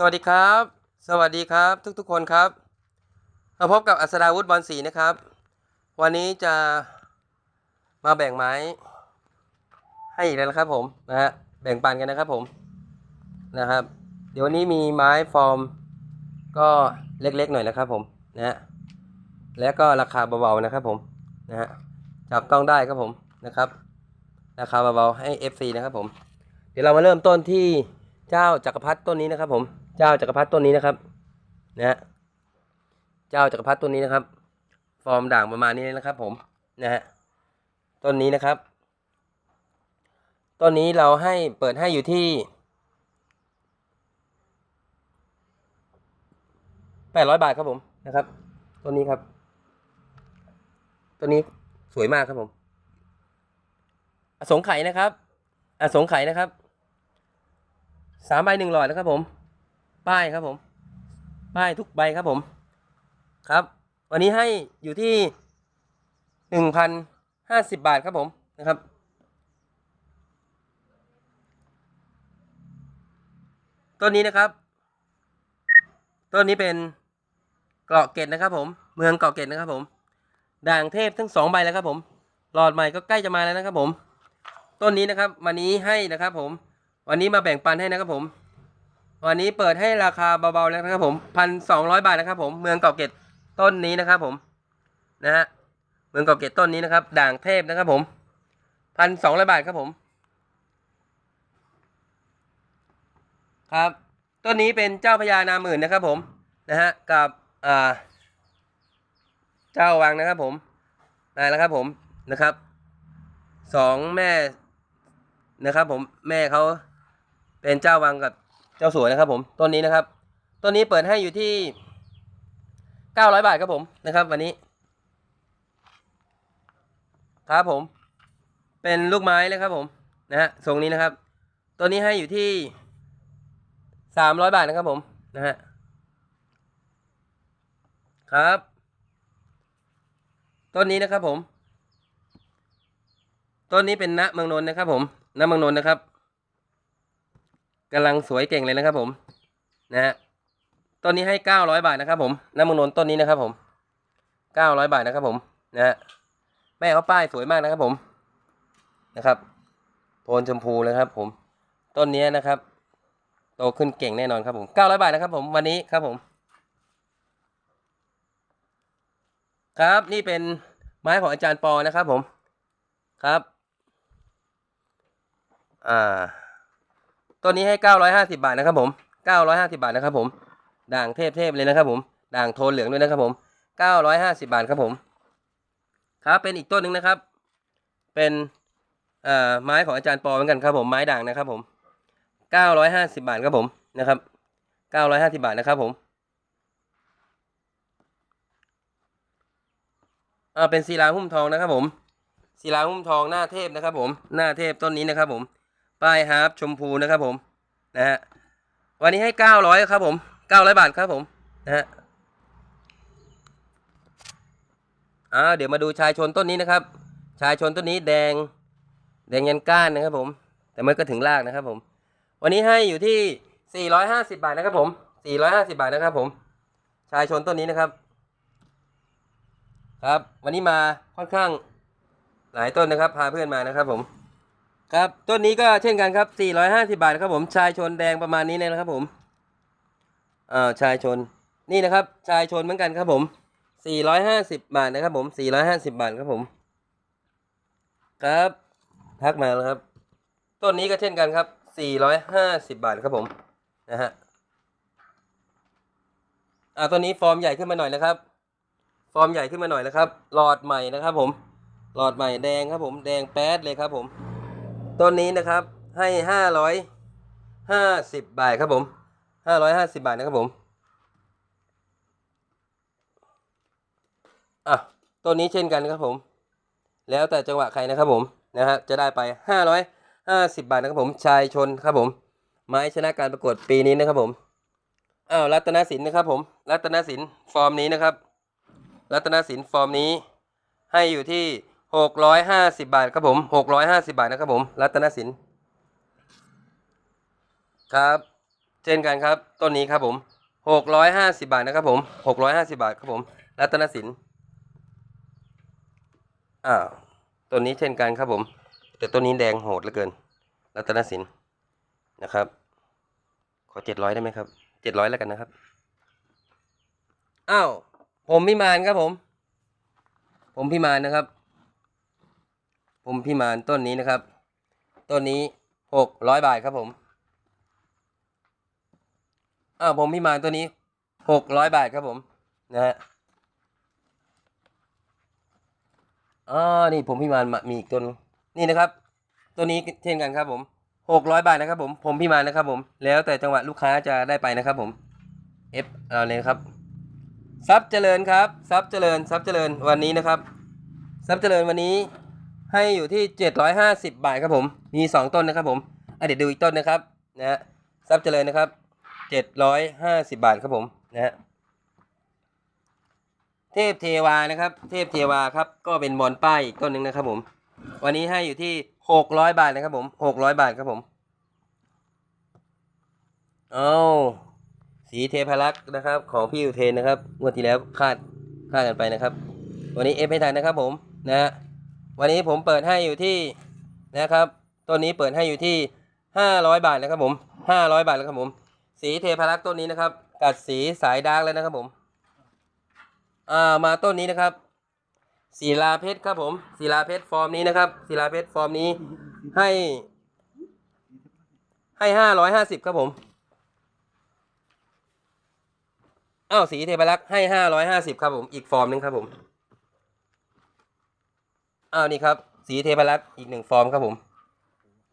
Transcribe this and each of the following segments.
สวัสดีครับ สวัสดีครับทุกๆคนครับมาพบกับอัศดาวุฒิบอลศรีนะครับ วันนี้จะมาแบ่งไม้ ให้อีกแล้วนะครับผมนะฮะแบ่งปันกันนะครับผมนะครับ เดี๋ยววันนี้มีไม้ฟอร์ม ก็เล็กๆหน่อยนะครับผมนะฮะและก็ราคาเบาๆนะครับผมนะฮะจับต้องได้ครับผมนะครับ ราคาเบาๆให้ FC นะครับผม เดี๋ยวเรามาเริ่มต้นที่เจ้าจักรพรรดิต้นนี้นะครับผม เจ้าจักรพรรดิต้นนี้นะครับนะเจ้าจักรพรรดิต้นนี้นะครับ ฟอร์มด่างประมาณนี้นะครับ ผมนะฮะต้นนี้นะครับต้นนี้เราให้เปิดให้อยู่ที่แปดร้อยบาทครับผมนะครับต้นนี้ครับต้นนี้สวยมากครับผม อสงไข่นะครับ อสงไขยนะครับสามใบหนึ่งหลอดนะครับผม ป้ายครับผม ป้ายทุกใบครับผม ครับ วันนี้ให้อยู่ที่หนึ่งพันห้าสิบบาทครับผมนะครับ ต้นนี้นะครับ ต้นนี้เป็นเกาะเกร็ดนะครับ ผม เมืองเกาะเกร็ดนะครับผม ด่างเทพทั้งสองใบแล้วครับผม หลอดใหม่ก็ใกล้จะมาแล้วนะครับผม ต้นนี้นะครับ วันนี้ให้นะครับ ผม วันนี้มาแบ่งปันให้นะครับผม วันนี้เปิดให้ราคาเบาๆแล้วนะครับผมพันสองร้อยบาทนะครับ ผมเมืองเกาะเกร็ดต้นนี้นะครับผมนะฮะเมืองเกาะเกร็ดต้นนี้นะครับ ด่างเทพนะครับ ผมพันสองร้อยบาทครับผม ครับต้นนี้เป็นเจ้าพญานาหมื่นนะครับ ผมนะฮะกับอ่าเจ้าวังนะครับ ผมมาแล้วครับผมนะครับสองแม่นะครับ ผมแม่เขาเป็นเจ้าวังกับ เจ้าสวยนะครับผมต้นนี้นะครับต้นนี้เปิดให้อยู่ที่เก้าร้อยบาทครับผมนะครับ วันนี้ ครับผม เป็นลูกไม้เลยครับผมนะฮะทรงนี้นะครับต้นนี้ให้อยู่ที่สามร้อยบาทนะครับผมนะฮะครับต้นนี้นะครับผมต้นนี้เป็นณเมืองนนท์นะครับผมณเมืองนนท์นะครับ กำลังสวยเก่งเลยนะครับผม นะฮะต้นนี้ให้เก้าร้อยบาทนะครับผมณเมืองนนต้นนี้นะครับผมเก้าร้อยบาทนะครับผม นะฮะแม่เขาป้ายสวยมากนะครับผม นะครับโทนชมพูเลยครับ ผม ต้นนี้นะครับ โตขึ้นเก่งแน่นอนครับผมเก้าร้อยบาทนะครับผมวันนี้ครับผม ครับนี่เป็นไม้ของอาจารย์ปอนะครับผม ครับ อ่า ตัวนี้ให้เก้าร้อยห้าสิบาทนะครับผมเก้าร้อยห้าสิบาทนะครับผม ด่างเทพๆเลยนะครับผม ด่างโทนเหลืองด้วยนะครับผมเก้าร้อยห้าสิบาทครับผม ครับเป็นอีกต้นหนึ่งนะครับ เป็นเอ่อไม้ของอาจารย์ปอเหมือนกันครับผม ไม้ด่างนะครับผมเก้าร้อยห้าสิบาทครับผมนะครับเก้าร้อยห้าสิบาทนะครับผมอ่าเป็นศิลาหุ้มทองนะครับผมศิลาหุ้มทองหน้าเทพนะครับผม หน้าเทพต้นนี้นะครับผม ป้ายฮาร์ปชมพูนะครับผมนะฮะวันนี้ให้เก้าร้อยครับผมเก้าร้อยบาทครับผมนะฮะอ่าเดี๋ยวมาดูชายชนต้นนี้นะครับ ชายชนต้นนี้แดง แดงยันก้านนะครับผม แต่มันก็ถึงรากนะครับผม วันนี้ให้อยู่ที่ 450 บาทนะครับผม 450 บาทนะครับผม ชายชนต้นนี้นะครับ ครับ วันนี้มาค่อนข้างหลายต้นนะครับ พาเพื่อนมานะครับผม ครับต้นนี้ก็เช่นกันครับ 450 บาทครับผมชายชนแดงประมาณนี้เลยนะครับผมอ่าชายชนนี่นะครับ ชายชนเหมือนกันครับผม 450 บาทนะครับผม 450 บาทครับผม ครับทักมาแล้วครับต้นนี้ก็เช่นกันครับ 450 บาทครับผมนะฮะอ่าต้นนี้ฟอร์มใหญ่ขึ้นมาหน่อยนะครับ ฟอร์มใหญ่ขึ้นมาหน่อยนะครับหลอดใหม่นะครับผมหลอดใหม่แดงครับผม แดงแป๊ดเลยครับผม ต้นนี้นะครับให้ห้าร้อยห้าสิบบาทครับผมห้าร้อยห้าสิบาทนะครับผมอะต้นนี้เช่นกันครับผม แล้วแต่จังหวะใครนะครับผมนะฮะจะได้ไปห้าร้อยห้าสิบบาทนะครับผมชายชนครับผม ไม้ชนะการประกวดปีนี้นะครับผมอ้าวรัตนสินนะครับผม รัตนสินฟอร์มนี้นะครับ รัตนสินฟอร์มนี้ให้อยู่ที่ หกร้อยห้าสิบาทครับผมหกร้อยห้าสิบาทนะครับผม รัตนสินครับ เช่นกันครับต้นนี้ครับผมหกร้อยห้าสิบาทนะครับผมหกร้อยห้าสิบาทครับผม รัตนสินอ้าวต้นนี้เช่นกันครับผม แต่ต้นนี้แดงโหดเหลือเกิน รัตนสินนะครับ ขอเจ็ดร้อยได้ไหมครับเจ็ดร้อยแล้วกันนะครับอ้าวผมพิมานครับผม ผมพิมานนะครับ ผมพิมานต้นนี้นะครับ ต้นนี้หกร้อยบาทครับผมอ้าวผมพิมานตัวนี้หกร้อยบาทครับผม นะฮะอ๋อนี่ผมพิมานมามีอีกต้นนี่นะครับตัวนี้เช่นกันครับผมหกร้อยบาทนะครับผมผมพิมานนะครับผม แล้วแต่จังหวะลูกค้าจะได้ไปนะครับผม F เอาเลยครับทรัพย์เจริญครับทรัพย์เจริญทรัพย์เจริญวันนี้นะครับทรัพย์เจริญวันนี้ ให้อยู่ที่ 750 บาทครับผม มี 2 ต้นนะครับผมอะเดี๋ยวดูอีกต้นนะครับนะฮะทรัพย์เจริญนะครับ 750 บาทครับผมนะฮะเทพเทวานะครับ เทพเทวาครับก็เป็นบอลป้ายอีกต้นหนึ่งนะครับผม วันนี้ให้อยู่ที่ 600 บาทนะครับผม 600 บาทครับผมเอาสีเทพรักษ์นะครับ ของพี่อุเทนนะครับงวดที่แล้วคาดคาดกันไปนะครับ วันนี้เอฟให้ทันนะครับผมนะฮะ วันนี้ผมเปิดให้อยู่ที่นะครับต้นนี้เปิดให้อยู่ที่ 500 บาทนะครับผม 500 บาทแล้วครับผม สีเทพรักษ์ต้นนี้นะครับ กัดสีสายดาร์กแล้วนะครับผมอ่ามาต้นนี้นะครับศิลาเพชรครับผมศิลาเพชรฟอร์มนี้นะครับศิลาเพชรฟอร์มนี้ให้ ให้ห้าร้อยห้าสิบครับผมอ้าวสีเทพรักษ์ให้ห้าร้อยห้าสิบครับผม อีกฟอร์มหนึงครับผม อ้าวนี่ครับ สีเทพรักษ์อีกหนึ่งฟอร์มครับผม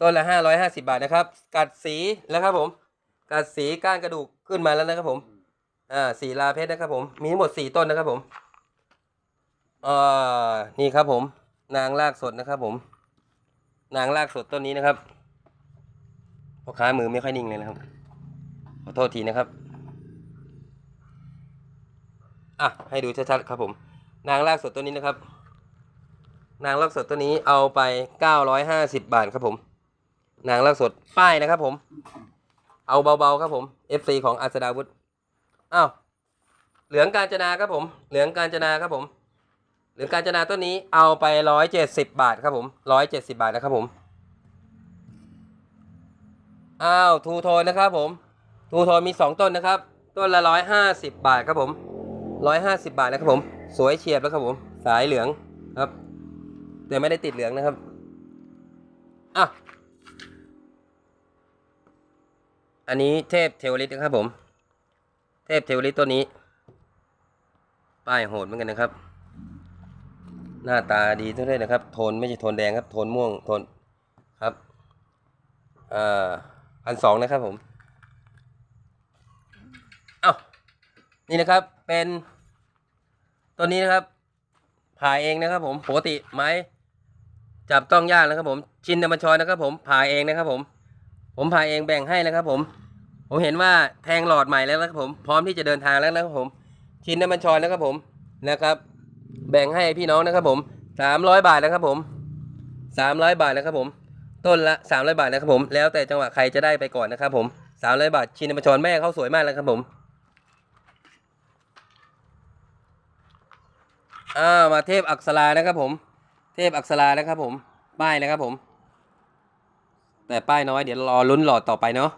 ต้นละห้าร้อยห้าสิบาทนะครับ กัดสีแล้วครับผม กัดสีก้านกระดูกขึ้นมาแล้วนะครับผม อ่าสีลาเพชรนะครับผม มีทั้งหมดสี่ต้นนะครับผมเอ่อนี่ครับผม นางรากสดนะครับผม นางรากสดต้นนี้นะครับพ่อค้ามือไม่ค่อยนิ่งเลยนะครับ ขอโทษทีนะครับ อะให้ดูชัดๆครับผม นางรากสดต้นนี้นะครับ นางรากสดต้นนี้เอาไปเก้าร้อยห้าสิบบาทครับผม นางรากสดป้ายนะครับผม เอาเบาๆครับผม FC ของอัสดาวุธอ้าวเหลืองกาญจนาครับผม เหลืองกาญจนาครับผม เหลืองกาญจนาต้นนี้เอาไปร้อยเจ็ดสิบบาทครับผมร้อยเจ็ดสิบาทนะครับผม อ้าวทูโทนนะครับผม ทูโทนมีสองต้นนะครับ ต้นละร้อยห้าสิบบาทครับผมร้อยห้าสิบาทนะครับผม สวยเฉียบแล้วครับผม สายเหลือง แต่ไม่ได้ติดเหลืองนะครับ อะ อันนี้เทพเทวฤทธิ์นะครับผม เทพเทวฤทธิ์ตัวนี้ ป้ายโหดเหมือนกันนะครับ หน้าตาดีด้วยนะครับ โทนไม่ใช่โทนแดงครับ โทนม่วง โทนครับ อ่าพันสองนะครับผม เอ้า นี่นะครับ เป็นตัวนี้นะครับผ่าเองนะครับผม ปกติไม้ จับต้องยากนะครับผม ชินนบัญชรนะครับผมผ่าเองนะครับผม ผมผ่าเองแบ่งให้นะครับผม ผมเห็นว่าแทงหลอดใหม่แล้วนะครับผม พร้อมที่จะเดินทางแล้วนะครับผม ชินน้ำมันชอยนะครับผมนะครับ แบ่งให้พี่น้องนะครับผมสามร้อยบาทนะครับผมสามร้อยบาทนะครับผม ต้นละสามร้อยบาทนะครับผม แล้วแต่จังหวะใครจะได้ไปก่อนนะครับผมสามร้อยบาท ชินน้ำมันชอยแม่เขาสวยมากเลยครับผมอ่ามาเทพอักษรานะครับผม เทพอักษรานะครับผมป้ายนะครับผม แต่ป้ายน้อยเดี๋ยวรอลุ้นหลอดต่อไปเนาะ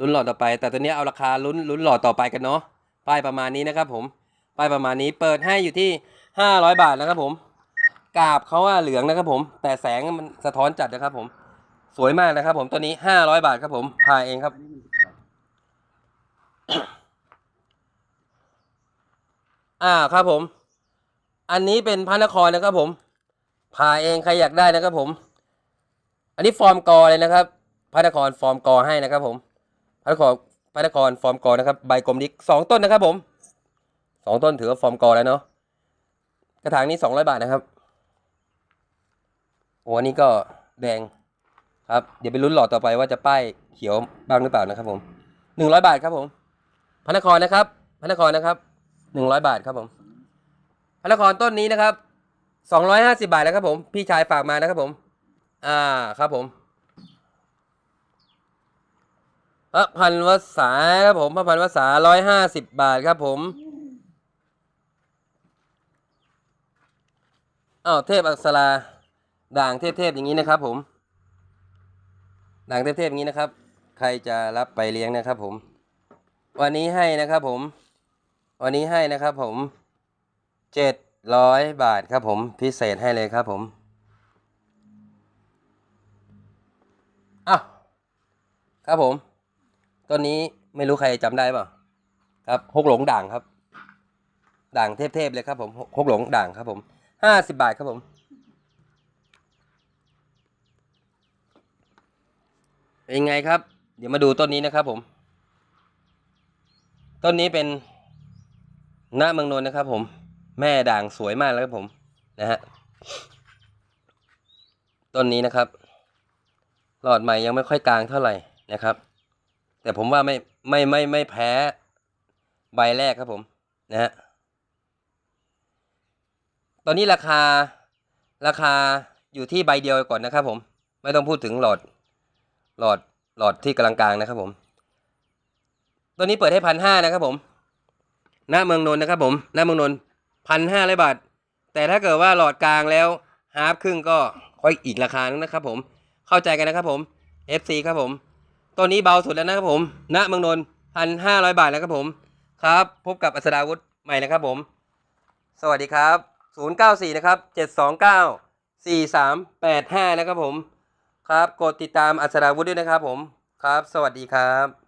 ลุ้นหลอดต่อไป แต่ตัวนี้เอาราคาลุ้นลุ้นหลอดต่อไปกันเนาะป้ายประมาณนี้นะครับผมป้ายประมาณนี้เปิดให้อยู่ที่ห้าร้อยบาทนะครับผมกาบเขาว่าเหลืองนะครับผม แต่แสงมันสะท้อนจัดนะครับผม สวยมากนะครับผมตัวนี้ห้าร้อยบาทครับผมพายเองครับอ่าครับผม อันนี้เป็นพระนครนะครับผม พาเองใครอยากได้นะครับผม อันนี้ฟอร์มกอเลยนะครับพระนครฟอร์มกอให้นะครับผมพระนครพระนครฟอร์มกอนะครับใบกลมดิกสองต้นนะครับผมสองต้นถือว่าฟอร์มกอแล้วเนาะกระถางนี้สองร้อยบาทนะครับโอ้อันนี้ก็แดงครับเดี๋ยวไปลุ้นหลอดต่อไปว่าจะป้ายเขียวบ้างหรือเปล่านะครับผมหนึ่งร้อยบาทครับผมพระนครนะครับพระนครนะครับหนึ่งร้อยบาทครับผมพระนครต้นนี้นะครับ สองร้อยห้าสิบาทแล้วครับผม พี่ชายฝากมานะครับผม อ่าครับผมพระพันวษาครับผมพระพันวษาร้อยห้าสิบบาทครับผมอ้าวเทพอักษราด่างเทพๆอย่างนี้นะครับ ผม ด่างเทพๆอย่างนี้นะครับ ใครจะรับไปเลี้ยงนะครับ ผม วันนี้ให้นะครับ ผม วันนี้ให้นะครับ ผมเจ็ด ร้อยบาทครับผมพิเศษให้เลยครับผมอ้าวครับผมต้นนี้ไม่รู้ใครจำได้เปล่าครับฮกหลงด่างครับ ด่างเทพๆเลยครับผมฮกหลงด่างครับผมห้าสิบบาทครับผมเป็นไงครับ เดี๋ยวมาดูต้นนี้นะครับผม ต้นนี้เป็นณเมืองนนท์นะครับผม แม่ด่างสวยมากเลยครับผมนะฮะต้นนี้นะครับ หลอดใหม่ยังไม่ค่อยกลางเท่าไหร่นะครับ แต่ผมว่าไม่ไม่ไม่ไม่แพ้ใบแรกครับผมนะฮะตอนนี้ราคาราคาอยู่ที่ใบเดียวก่อนนะครับผม ไม่ต้องพูดถึงหลอดหลอดหลอดที่กลางนะครับผมตัวนี้เปิดให้พันห้านะครับผม หน้าเมืองนนท์นะครับผม หน้าเมืองนนท์ พันห้าร้อยบาท แต่ถ้าเกิดว่าหลอดกลางแล้วฮาร์ฟครึ่งก็ค่อยอีกราคานึงนะครับผมเข้าใจกันนะครับผม FC ครับผมตัวนี้เบาสุดแล้วนะครับผมณเมืองนนท์พันห้าร้อยบาทแล้วครับผมครับพบกับอัศดาวุฒิใหม่นะครับผม สวัสดีครับ 094 นะครับ 729 4385 นะครับผม ครับ กดติดตามอัศดาวุฒิด้วยนะครับผม ครับ สวัสดีครับ